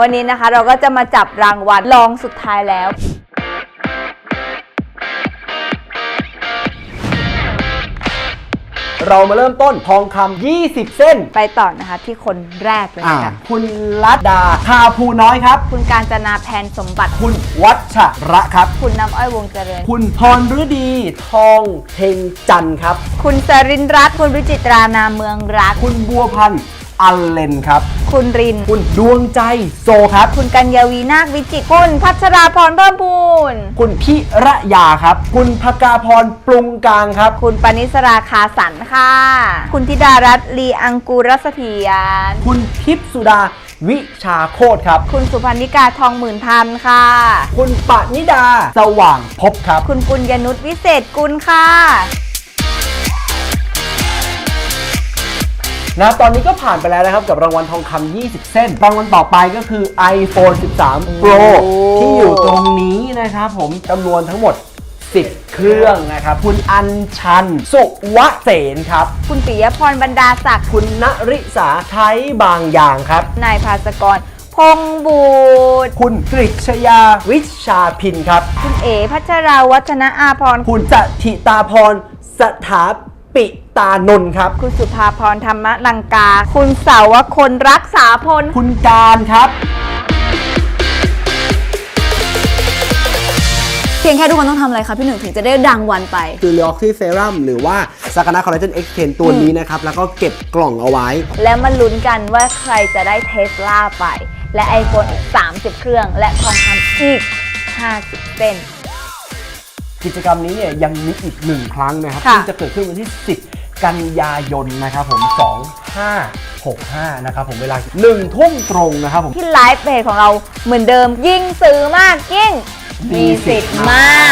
วันนี้นะคะเราก็จะมาจับรางวัลรองสุดท้ายแล้ว เรามาเริ่มต้นทองคำ 20 เส้น ไปต่อนะคะที่คนแรกเลยอ่าค่ะคุณลัดดาคาภูน้อยครับ คุณการจนาแพนสมบัติ คุณวัชระครับ คุณน้ำอ้อยวงเจริญ คุณพรฤดีทองเทงจันทร์ครับ คุณสรินทร์รัตน์คุณวิจิตรานาเมืองรัก คุณบัวพันธ์ อัลเลนครับ คุณริน คุณดวงใจโซครับ คุณกัญญาวีนาควิจิตรคุณพัชราพรเพิ่มพูน คุณพิระยาครับ คุณพกาพรปรุงกลางครับ คุณปณิสราคาสันค่ะ คุณธิดารัตน์ลีอังกูรสเถียรคุณทิพย์สุดาวิชาโคตรครับ คุณสุพันนิกาทองหมื่นพันค่ะ คุณปณิดาสว่างพบครับ คุณปุญญนุชวิเศษกุลค่ะ นะตอนนี้ก็ผ่านไปแล้วนะครับ กับรางวัลทองคำ 20 เส้น รางวัลต่อไปก็คือ iPhone 13 Pro โอ้ที่อยู่ตรงนี้นะครับผมจำนวนทั้งหมด 10 เครื่องนะครับ คุณอัญชัน สุวะเสนครับ คุณปิยพรบรรดาศักดิ์คุณณริษาไทยบางอย่างครับ นายภาสกรพงษ์บูตรคุณกฤษยาวิชาพินครับ คุณเอพัชราวัฒนอาพรคุณจติตาพรสถาปิ ตานนท์ครับ คุณสุภาพรธรรมลังกา คุณเสาวคนรักษาพล คุณการครับ เพียงแค่ทุกคนต้องทำอะไรคะพี่หนึ่งถึงจะได้รางวัลไป คือล็อกซี่เซรั่มหรือว่าสากานาคอลลาเจนเอ็กเทนตัวนี้นะครับ แล้วก็เก็บกล่องเอาไว้ และมาลุ้นกันว่าใครจะได้เทสลาไป และ iPhone อีก 30 เครื่อง และทองคำอีก 50เส้น กิจกรรมนี้เนี่ยยังมีอีกหนึ่งครั้งนะครับค่ะซึ่งจะเกิดขึ้นวันที่ 10 กันยายนนะครับผม 2565 นะครับผมเวลา1ทุ่มตรงนะครับผม ที่ไลฟ์เพจของเราเหมือนเดิมยิ่งซื้อมากยิ่งมีสิทธิ์มาก